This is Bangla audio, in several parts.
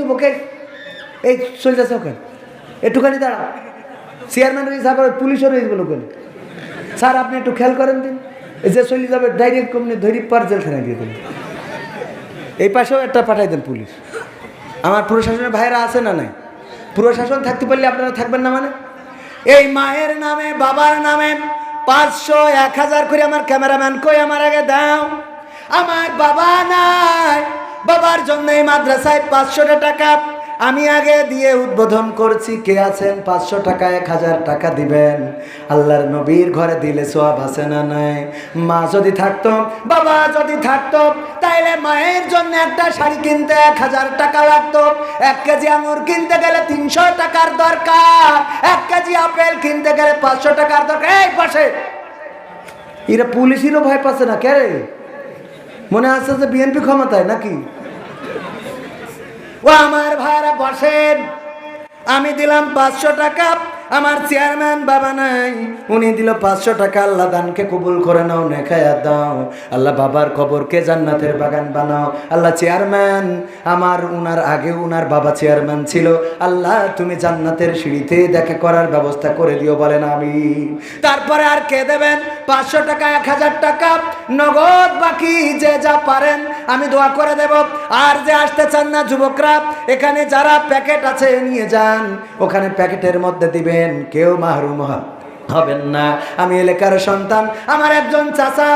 যুবকে এই চলে যাচ্ছে ওখানে। একটুখানি দাঁড়া চেয়ারম্যান রয়েছে আবার পুলিশও রয়েছে বলে ওখানে স্যার, আপনি একটু খেয়াল করেন দিন। এই যে চলে যাবে ডাইরেক্ট কমনি ধরি পার জেলখানায় দিয়ে দেন। এই পাশেও একটা পাঠাই দেন পুলিশ। আমার প্রশাসনের ভাইরা আছে না নাই? প্রশাসন থাকতে পারলে আপনারা থাকবেন না মানে? এই মায়ের নামে, বাবার নামে পাঁচশো এক হাজার করে আমার ক্যামেরাম্যান কই আমার আগে দাও? আমার বাবা নাই। বাবার জন্য এই মাদ্রাসায় পাঁচশোটা টাকা। আমি আগে দিয়ে উদ্বোধন করছি, কে আছেন? পাঁচশো টাকা, এক হাজার টাকা দিবেন। আল্লাহর নবীর ঘরে দিলে সোয়াব আছে না নাই? মা যদি থাকতো, বাবা যদি থাকতো, তাইলে মায়ের জন্য একটা শাড়ি কিনতে এক হাজার টাকা লাগতো। এক কেজি আঙুর কিনতে গেলে তিনশো টাকার দরকার। এক কেজি আপেল কিনতে গেলে পাঁচশো টাকার দরকার। এই পাশে। এরা পুলিশেরও ভয় পাচ্ছে না, কে রে? মনে আছে যে বিএনপি ক্ষমতায় নাকি? ও আমার ভাইরা বসেন। আমি দিলাম পাঁচশো টাকা। আমার চেয়ারম্যান বাবা নাই। উনি দিল পাঁচশো টাকা, আল্লাহ দানকে কবুল করে নাও, নেখায়া দাও। আল্লাহ বাবার কবরকে জান্নাতের বাগান বানাও। আল্লাহ চেয়ারম্যান, আমার উনার আগে উনার বাবা চেয়ারম্যান ছিল। আল্লাহ, তুমি জান্নাতের সিঁড়িতে দেখা করার ব্যবস্থা করে দিও বলেন আমি। তারপরে আর কে দেবেন? পাঁচশো টাকা, এক হাজার টাকা। নগদ বাকি যে যা পারেন আমি দোয়া করে দেব। আর যে আসতে চান না যুবকরা, এখানে যারা প্যাকেট আছে নিয়ে যান। ওখানে প্যাকেটের মধ্যে দিবেন, কেউ মাহরুম হবেন না। আমি এলাকার সন্তান, আমার একজন চাচা।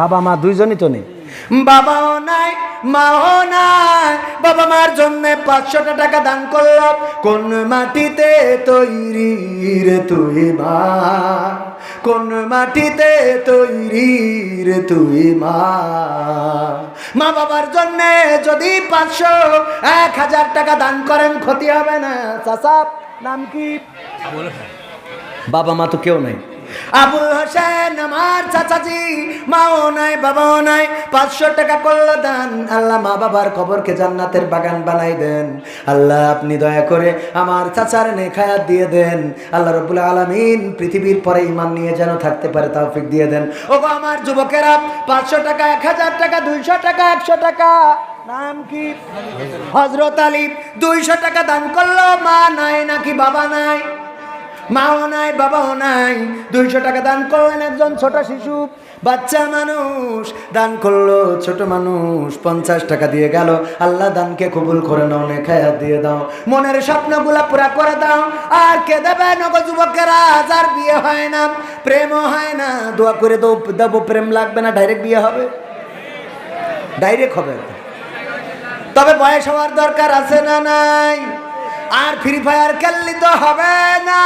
বাবা মা দুইজনই তো নেই। বাবাও নাই মাও নাই। বাবা মার জন্য পাঁচশোটা টাকা দান করল। কোন মাটিতে তৈরি রে তুই মা? কোন মাটিতে তৈরি রে তুই মা? মা বাবার জন্য যদি পাঁচশো এক হাজার টাকা দান করেন ক্ষতি হবে না। চাচা নাম কি? বাবা মা তো কেউ নাই। আবুল হোসেন আমার চাচাজি, মাও নাই, বাবাও নাই, পাঁচশো টাকা করল দান। আল্লাহ মা বাবার খবরকে জান্নাতের বাগান বানাই দেন। আল্লাহ আপনি দয়া করে আমার চাচার নেখায়াত দিয়ে দেন। আল্লাহ রবুল আলমিন পৃথিবীর পরে ইমান নিয়ে যেন থাকতে পারে তৌফিক দিয়ে দেন। ও গো আমার যুবকেরা, পাঁচশো টাকা, এক হাজার টাকা, দুইশো টাকা, একশো টাকা। নাম কি? হজরত আলী। দুইশো টাকা দান করল, মা নাই নাকি বাবা নাই? মাও নাই, বাবাও নাই। দুইশো টাকা দান করলেন একজন ছোট শিশু। বাচ্চা মানুষ, দান করল ছোট মানুষ। পঞ্চাশ টাকা দিয়ে গেল। আল্লাহ দানকে কবুল করে নাও, নেখায়া দিয়ে দাও। মনের স্বপ্নগুলা পুরা করে দাও। আর কে দেবে? নগ যুবকেরা, যার বিয়ে হয় না, প্রেমও হয় না। দোয়া করে দেবো দেবো, প্রেম লাগবে না, ডাইরেক্ট বিয়ে হবে? ডাইরেক্ট হবে। তবে বয়স হওয়ার দরকার আছে না নাই? আর ফ্রি ফায়ার খেললি তো হবে না।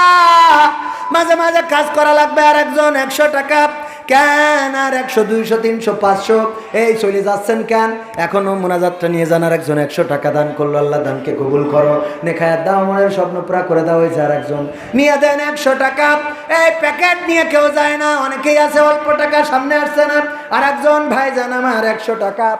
মাঝে মাঝে কাজ করা লাগবে আর একজন একশো টাকা। কেন? আর একশো, দুইশো, তিনশো, পাঁচশো। এই চলে যাচ্ছেন কেন? এখনও মোনাজাতটা নিয়ে যান আর একজন একশো টাকা দান করল, আল্লাহ দানকে কবুল করো। নেখায়াত দাও, মনের স্বপ্ন পুরা করে দাও হয়েছে আর একজন। নিয়ে দেন একশো টাকা। এই প্যাকেট নিয়ে কেউ যায় না। অনেকেই আছে, অল্প টাকা সামনে আসছে না। আর একজন ভাই জান আমার একশো টাকা।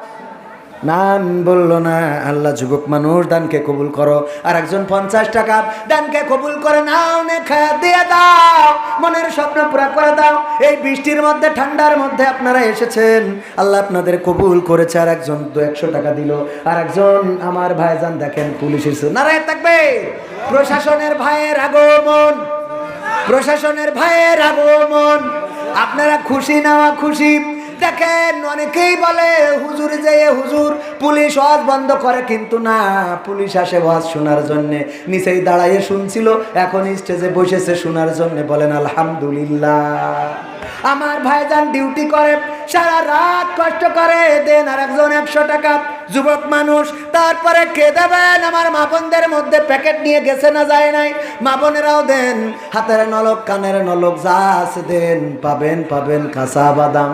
নাম বলল না, আল্লাহ যুবক মানুষ, দানকে কবুল করো। আর একজন পঞ্চাশ টাকা, দানকে কবুল করে নাও নেখা দিয়ে দাও। মনের স্বপ্ন পুরা করে দাও। এই বৃষ্টির মধ্যে, ঠান্ডার মধ্যে আপনারা এসেছেন। আল্লাহ আপনাদের কবুল করেছে, আর একজন দু একশো টাকা দিল। আর একজন আমার ভাইজান দেখেন, পুলিশ এসে নারায় থাকবে। প্রশাসনের ভাইয়ের আগমন। প্রশাসনের ভাইয়ের আগমন। আপনারা খুশি নেওয়া খুশি দেখেন অনেকেই বলে, হুজুর যে হুজুর, পুলিশ ওয়াজ বন্ধ করে। কিন্তু না, পুলিশ আসে ওয়াজ শোনার জন্য। নিচেই দাঁড়াইয়ে শুনছিল, এখন স্টেজে বসেছে শোনার জন্য। বলেন, আলহামদুলিল্লাহ। আমার ভাইজান ডিউটি করে, সারা রাত কষ্ট করে, দেন আর একজন একশো টাকা। যুবক মানুষ, তারপরে কে দেবেন? আমার মাপনদের মধ্যে প্যাকেট নিয়ে গেছে না যায় নাই? মাপনেরাও দেন, হাতের নলক, কানের নলক যা আছে দেন, পাবেন পাবেন কাঁচা বাদাম।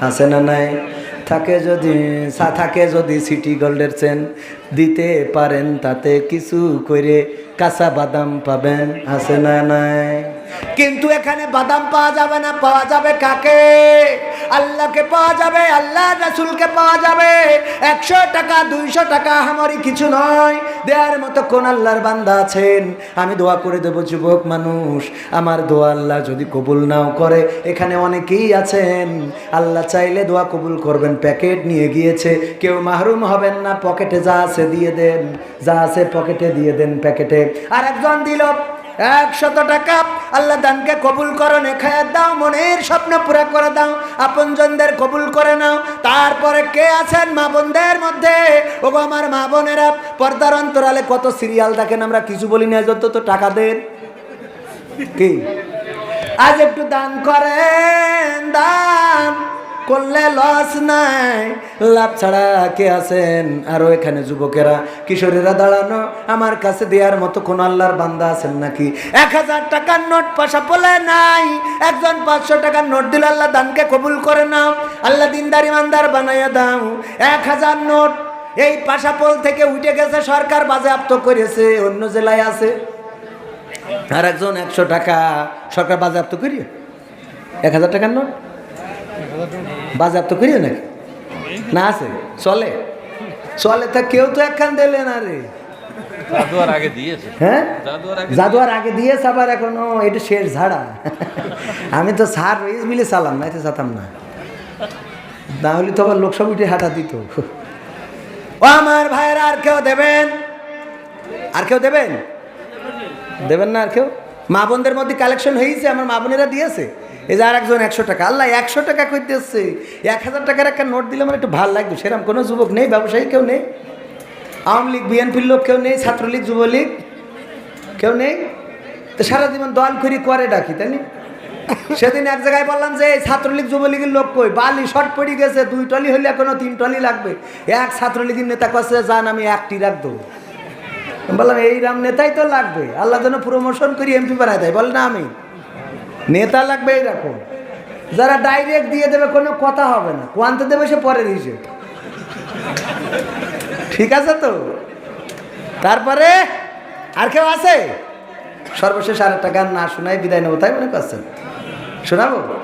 আছে না নাই? থাকে যদি থাকে যদি সিটি গোল্ডের চেন, দিতে পারেন তাতে কিছু করে কাঁচা বাদাম পাবেন, আছে না নাই? কিন্তু এখানে বাদাম পাওয়া যাবে না, পাওয়া যাবে কাকে? আল্লাহকে পাওয়া যাবে, আল্লাহ রাসুলকে পাওয়া যাবে। একশো টাকা, দুইশো টাকা আমারই কিছু নয়। দেওয়ার মতো কোন আল্লাহর বান্দা আছেন? আমি দোয়া করে দেবো, যুবক মানুষ। আমার দোয়া আল্লাহ যদি কবুল নাও করে। এখানে অনেকেই আছেন। আল্লাহ চাইলে দোয়া কবুল করবেন। প্যাকেট নিয়ে গিয়েছে। কেউ মাহরুম হবেন না। পকেটে যা আছে দিয়ে দেন। যা আছে পকেটে দিয়ে দেন প্যাকেটে। আর একজন দিল একশত টাকা। আল্লাহ দানকে কবুল করো নেখায় দাও, মনের স্বপ্ন পুরা করে দাও, আপনজনদের কবুল করে নাও। তারপরে কে আছেন মা বোনদের মধ্যে? ও আমার মা বোনেরা, পর্দার অন্তরালে কত সিরিয়াল দেখেন, আমরা কিছু বলি না, যত তো টাকা দেন। কি? আজ একটু দান করেন, দান। করলে লস নাই। লাভ ছাড়া কে আছেন? আরও এখানে যুবকেরা, কিশোরেরা দাঁড়ানো, আমার কাছে দেওয়ার মতো কোন আল্লাহর বান্দা আছেন নাকি? এক হাজার টাকার নোট পয়সা বলে নাই। একজন পাঁচশো টাকার নোট দিল আল্লাহ দানকে কবুল করে নাও। আল্লাহ দিনদার, ইমানদার বানাইয়া দাও। এক হাজার নোট এই পাশাপোল থেকে উঠে গেছে, সরকার বাজেয়াপ্ত করেছে, অন্য জেলায় আছে। আর একজন একশো টাকা সরকার বাজেয়াপ্ত করিয়ে, এক হাজার টাকার নোট? বাজেয়াপ্ত করিয়ে নাকি? না আছে? চলে? চলে তা কেউ তো একখান দিলে না রে। জাদুয়ার আগে হ্যাঁ? জাদুয়ার আগে দিয়েছে। আবার এখনও এটা শেষ ঝাড়া। আমি তো সার রইস মিলে চালাম না এতে চাতাম না। না হলে তো আবার লোকসভা উঠে হাঁটা দিত। ও আমার ভাইয়েরা আর কেউ দেবেন? আর কেউ দেবেন? দেবেন না আর কেউ? মা বোনদের মধ্যে কালেকশন হয়েছে আমার মা বোনেরা দিয়েছে। এই যে আর একজন একশো টাকা, আল্লাহ একশো টাকা করতেছে এক হাজার টাকার একটা নোট দিলে আমার একটু ভালো লাগবে। সেরকম কোনো যুবক নেই, ব্যবসায়ী কেউ নেই। আওয়ামী লীগ, বিএনপির লোক কেউ নেই, ছাত্রলীগ, যুবলীগ কেউ নেই। তো সারা জীবন দল করি করে ডাকি, তাই নি? সেদিন এক জায়গায় বললাম যে, এই ছাত্রলীগ, যুবলীগের লোক কই? বালি শর্ট পড়ে গেছে, দুই টলি হলে কোনো তিন টলি লাগবে। এক ছাত্রলীগের নেতা কাছে যান আমি একটি রাখব। বললাম এই রাম নেতাই তো লাগবে। আল্লাহ যেন প্রমোশন করি এমপি বানায় দেয়। বল, না, আমি নেতা লাগবে এইরকম। যারা ডাইরেক্ট দিয়ে দেবে, কোনো কথা হবে না। কোয়ান্তে দেবে, সে পরে দিয়েছে। ঠিক আছে তো? তারপরে আর কেউ আছে? সর্বশেষ আর একটা গান না শোনায় বিদায় নেব, তাই মনে করছেন? শোনাবো?